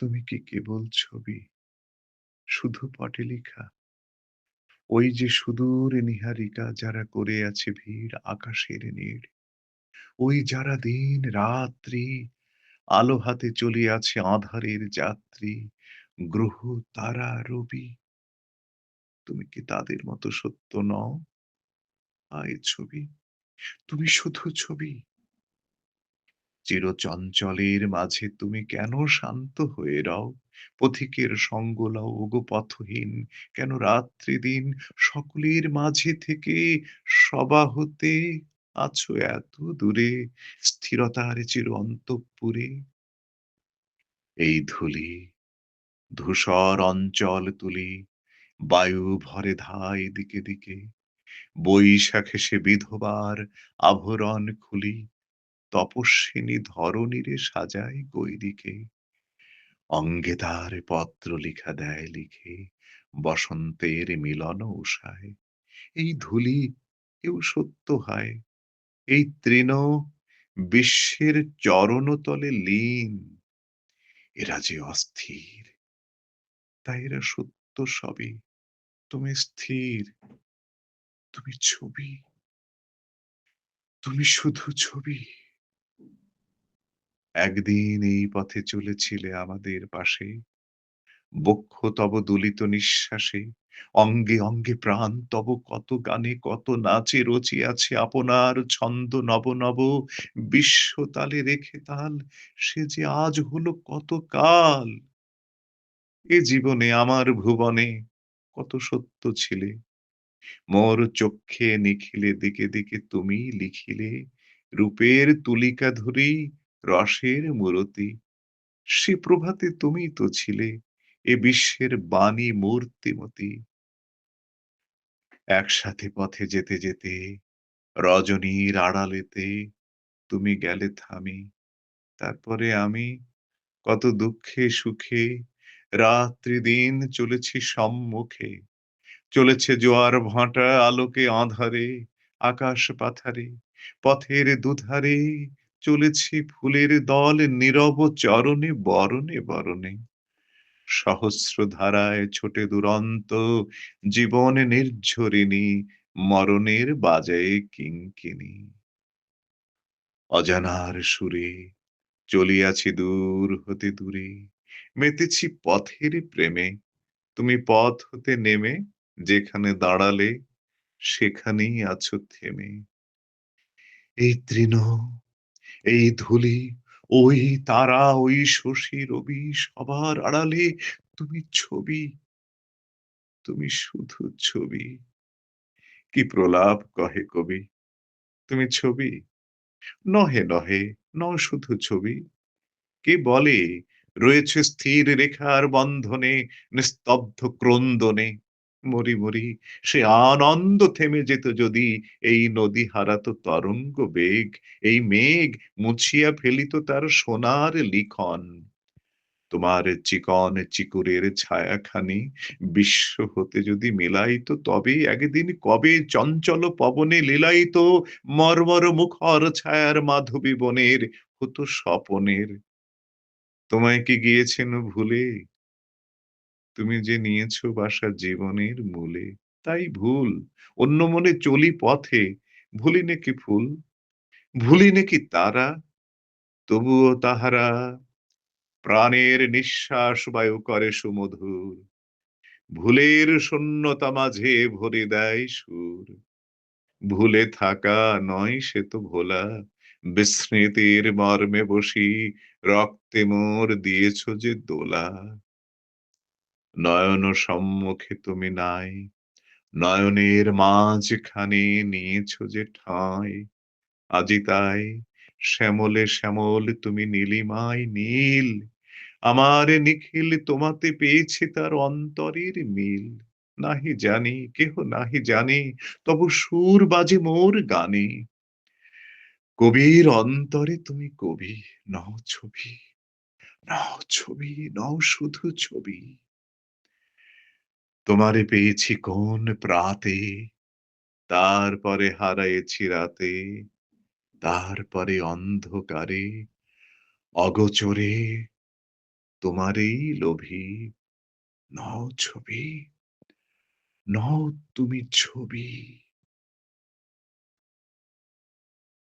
তুমি কি কেবল ছবি? শুধু পটে লিখা? ওই যে সুদূর নীহারিকা যারা করে আছে ভিড় আকাশের নীড়, ওই যারা দিন রাত্রি আলো হাতে চলিয়াছে আঁধারের যাত্রী, গ্রহ, তারা, রবি। তুমি কি তাদের মতো সত্য নও? হায় ছবি, তুমি শুধু ছবি। চিরচঞ্চলের মাঝে তুমি কেন শান্ত হয়ে রও? পথিকের সঙ্গ লও ওগো পথহীন, কেন রাত্রি দিন সকলের মাঝে থেকে সবা হতে আছো এত দূরে, স্থিরতার চির অন্তঃপুরে? এই ধূলি, ধূসর অঞ্চল তুলি, বায়ু ভরে ধায় দিকে দিকে, বৈশাখে সে বিধবার আভরণ খুলি, তপস্বিনী ধরণীরে সাজায় গৈরিকে। অঙ্গে তার পত্র লিখা দেয় লিখে, বসন্তের মিলন উষায়। এই ধুলি কেউ সত্য হয়, এই তৃণ বিশ্বের চরণতলে লীন। এরা যে অস্থির, তাই এরা সত্য সবই, তুমি স্থির, তুমি ছবি, তুমি শুধু ছবি। একদিন এই পথে চলেছিলে আমাদের পাশে, বক্ষ তব দোলিত নিঃশ্বাসে, অঙ্গে অঙ্গে প্রাণ তব কত গানে কত নাচে রচিয়াছে আপনার ছন্দ নব নব, বিশ্ব তালে রেখে তাল সে যে আজ হলো কত কাল। এ জীবনে আমার ভুবনে কত সত্য ছিলে, মোর চক্ষে নিখিলে দিকে দিকে তুমি লিখিলে, রূপের তুলিকা ধরি রসের মূরতি। সে প্রভাতে তুমিই তো ছিলে এ বিশ্বের বাণী মূর্তিমতী। একসাথে পথে যেতে যেতে রজনীর আড়ালেতে তুমি গেলে থামি, তারপরে আমি কত দুঃখে সুখে রাত্রি দিন চলেছি সম্মুখে, চলেছে জোয়ার ভাঁটা আলোকে আঁধারে, আকাশ পাথারে, পথের দুধারে চলেছি ফুলের দল নীরব চরণে বরণে বরণে। সহস্র ধারায় ছোটে দুরন্ত জীবন নির্ঝরিণী মরণের বাজায়ে কিঙ্কিণী। অজানার সুরে চলিয়াছি দূর হতে দূরে, মেতেছি পথের প্রেমে, তুমি পথ হতে নেমে যেখানে দাঁড়ালে সেখানেই আছো থেমে। এই তৃণ, এই ধূলি, ওই তারা, ওই শশী রবি সবার আড়ালে তুমি ছবি, তুমি শুধু ছবি। কি প্রলাপ কহে কবি, তুমি ছবি, নহে নহে ন শুধু ছবি। কে বলে রয়েছে স্থির রেখার বন্ধনে নিস্তব্ধ ক্রন্দনে মরি মরি। সে আনন্দ থেমে যেত যদি এই নদী হারাতো তরঙ্গ বেগ, এই মেঘ মুছিয়া ফেলিত তার সোনার লিখন। তোমার চিকন চিকুরের ছায়াখানি বিশ্ব হতে যদি মিলাইত, তবে একদিন কবে চঞ্চল পবনে লীলাইত মর্মর মুখর ছায়ার মাধবী বনের, হতো স্বপনের। তোমায় কি গিয়েছেন ভুলে? তুমি যে নিয়েছো বাসা জীবনের মূলে, তাই ভুল। অন্য মনে চলি পথে, ভুলি নাকি ফুল? ভুলি নাকি তারা? তবুও তাহারা প্রাণের নিঃশ্বাস বায়ু করে সুমধুর। ভুলের শূন্যতা মাঝে ভরে দেয় সুর। ভুলে থাকা নয় সে তো ভোলা, বিস্মৃতির মর্মে বসি, রক্তে মোর দিয়েছ যে দোলা। নয়ন সম্মুখে তুমি নাই। নয়নের মাঝখানে নিয়েছ যে ঠাঁই। আজি তাই শ্যামলে শ্যামল তুমি নীলিমায় নীল। আমার নিখিল তোমাতে পেয়েছে তার অন্তরের মিল। নাহি জানি, কেহ নাহি জানে, তবু সুর বাজে মোর গানে। কবির অন্তরে তুমি কবি, নও ছবি নও ছবি, নও শুধু ছবি। তোমারে পেয়েছি কোন প্রাতে? তারপরে হারাইছি রাতে তারপরে অন্ধকারে অগোচরে তোমারই লোভী। নও ছবি, নও তুমি ছবি।